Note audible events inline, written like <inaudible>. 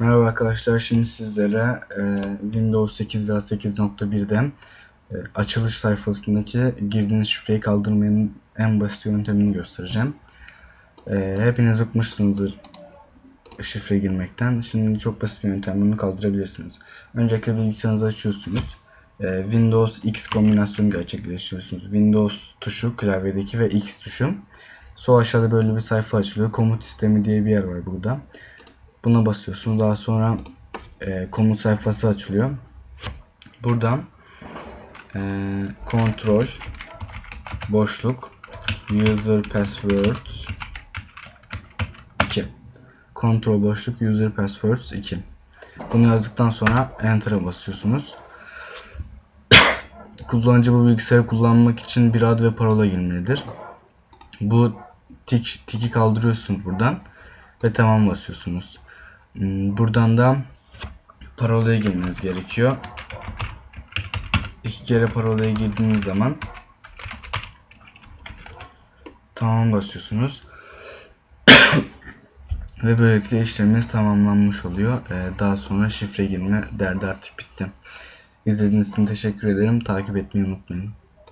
Merhaba arkadaşlar, şimdi sizlere e, Windows 8 veya 8.1'den e, açılış sayfasındaki girdiğiniz şifreyi kaldırmanın en basit yöntemini göstereceğim. E, hepiniz bıkmışsınızdır şifre girmekten. Şimdi çok basit bir yöntem bunu kaldırabilirsiniz. Öncelikle bilgisayarınızı açıyorsunuz. E, Windows X kombinasyonu gerçekleştiriyorsunuz. Windows tuşu klavyedeki ve X tuşu. Sol aşağıda böyle bir sayfa açılıyor. Komut sistemi diye bir yer var burada. Buna basıyorsunuz. Daha sonra e, komut sayfası açılıyor. Buradan e, kontrol boşluk user password 2 kontrol boşluk user passwords 2 bunu yazdıktan sonra enter'a basıyorsunuz. <coughs> Kullanıcı bu bilgisayarı kullanmak için bir ad ve parola girmelidir. Bu tik, tiki kaldırıyorsunuz buradan ve tamam basıyorsunuz. Hmm, Buradan da parolaya girmeniz gerekiyor. İki kere parolaya girdiğiniz zaman tamam basıyorsunuz. <coughs> Ve böylelikle işlemimiz tamamlanmış oluyor. Ee, daha sonra şifre girme derdi artık bitti. İzlediğiniz için teşekkür ederim. Takip etmeyi unutmayın.